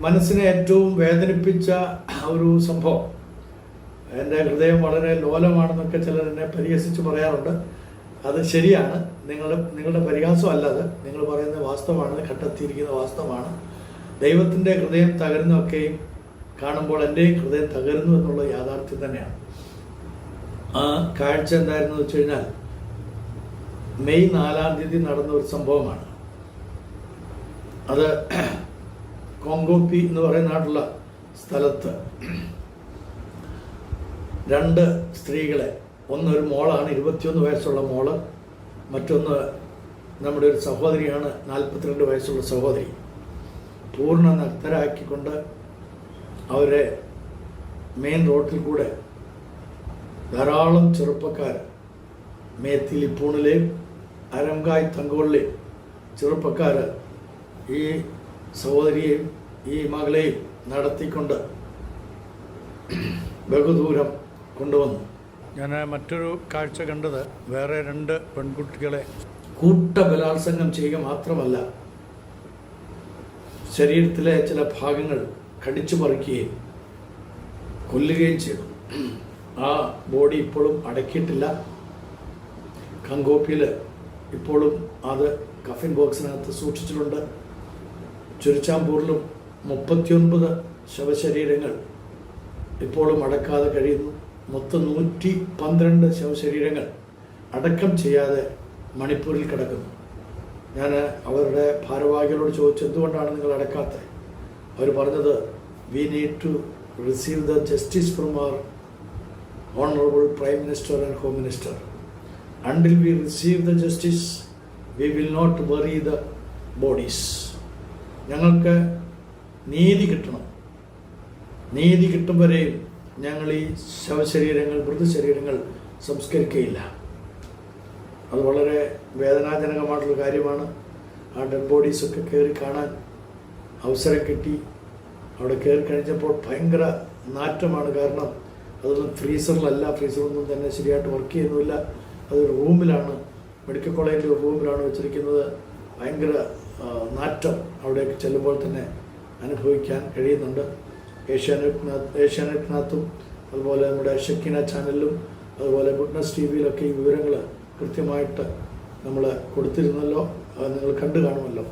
മനസ്സിനെ ഏറ്റവും വേദനിപ്പിച്ച ഒരു സംഭവം. എന്റെ ഹൃദയം വളരെ ലോലമാണെന്നൊക്കെ ചിലർ എന്നെ പരിഹസിച്ച് പറയാറുണ്ട്. അത് ശരിയാണ്. നിങ്ങൾ നിങ്ങളുടെ പരിഹാസം അല്ലത് നിങ്ങൾ പറയുന്ന വാസ്തവമാണ് കണ്ടെത്തിയിരിക്കുന്ന വാസ്തവമാണ്. ദൈവത്തിന്റെ ഹൃദയം തകരുന്നൊക്കെയും കാണുമ്പോൾ എന്റെയും ഹൃദയം തകരുന്നു എന്നുള്ള യാഥാർത്ഥ്യം തന്നെയാണ്. ആ കാഴ്ച എന്തായിരുന്നു വെച്ച് കഴിഞ്ഞാൽ മെയ് നാലാം തീയതി നടന്ന ഒരു സംഭവമാണ്. അത് കോങ്കോപ്പി എന്ന് പറയുന്ന നാട്ടിലുള്ള സ്ഥലത്ത് രണ്ട് സ്ത്രീകളെ ഒന്നൊരു മോളാണ് ഇരുപത്തിയൊന്ന് വയസ്സുള്ള മോൾ മറ്റൊന്ന് നമ്മുടെ ഒരു സഹോദരിയാണ് നാൽപ്പത്തിരണ്ട് വയസ്സുള്ള സഹോദരി. പൂർണ നഗ്നരാക്കിക്കൊണ്ട് അവരെ മെയിൻ റോഡിൽ കൂടെ ധാരാളം ചെറുപ്പക്കാർ മേത്തിലിപ്പൂണിലെയും അരങ്കായ് തങ്കോളിലെയും ചെറുപ്പക്കാർ ഈ സഹോദരിയെയും ഈ മകളെയും നടത്തിക്കൊണ്ട് ബഹുദൂരം കൊണ്ടുവന്നു. ഞാൻ മറ്റൊരു കാഴ്ച കണ്ടത് വേറെ രണ്ട് പെൺകുട്ടികളെ കൂട്ട ബലാത്സംഗം ചെയ്യുക മാത്രമല്ല ശരീരത്തിലെ ചില ഭാഗങ്ങൾ കടിച്ചു പറിക്കുകയും കൊല്ലുകയും ചെയ്തു. ആ ബോഡി ഇപ്പോഴും അടക്കിയിട്ടില്ല. കങ്കോപ്പിയിൽ ഇപ്പോഴും അത് കഫിൻ ബോക്സിനകത്ത് സൂക്ഷിച്ചിട്ടുണ്ട്. ചുരുച്ചാമ്പൂരിലും മുപ്പത്തിയൊൻപത് ശവശരീരങ്ങൾ ഇപ്പോഴും അടക്കാതെ കഴിയുന്നു. മൊത്തം നൂറ്റി പന്ത്രണ്ട് ശവശരീരങ്ങൾ അടക്കം ചെയ്യാതെ മണിപ്പൂരിൽ കിടക്കുന്നു. ഞാൻ അവരുടെ ഭാരവാഹികളോട് ചോദിച്ചു എന്തുകൊണ്ടാണ് നിങ്ങൾ അടക്കാത്തത്? അവർ പറഞ്ഞത് we need to receive the justice from our honourable prime minister and home minister until we receive the justice we will not worry the bodies ഞങ്ങൾക്ക് നീതി കിട്ടണം. നീതി കിട്ടും വരെ ഞങ്ങൾ ഈ ശവശരീരങ്ങൾ മൃതശരീരങ്ങൾ സംസ്കരിക്കുകയില്ല. അത് വളരെ വേദനാജനകമായിട്ടുള്ള കാര്യമാണ്. ആ ഡെഡ് ബോഡീസൊക്കെ കയറി കാണാൻ അവസരം കിട്ടി. അവിടെ കയറി കഴിഞ്ഞപ്പോൾ ഭയങ്കര നാറ്റമാണ് കാരണം അതൊന്നും ഫ്രീസറിലല്ല ഫ്രീസറൊന്നും തന്നെ ശരിയായിട്ട് വർക്ക് ചെയ്യുന്നില്ല അത് റൂമിലാണ് മെഡിക്കൽ കോളേജിന്റെ റൂമിലാണ് വെച്ചിരിക്കുന്നത്. ഭയങ്കര നാറ്റം അവിടേക്ക് ചെല്ലുമ്പോൾ തന്നെ അനുഭവിക്കാൻ കഴിയുന്നുണ്ട്. ഏഷ്യാനെറ്റിനകത്ത് ഏഷ്യാനെറ്റിനകത്തും അതുപോലെ നമ്മുടെ ഷെക്കിന ചാനലിലും അതുപോലെ ഗുഡ്നസ് ടി വിയിലൊക്കെ ഈ വിവരങ്ങൾ കൃത്യമായിട്ട് നമ്മൾ കൊടുത്തിരുന്നല്ലോ അത് നിങ്ങൾ കണ്ടു കാണുമല്ലോ.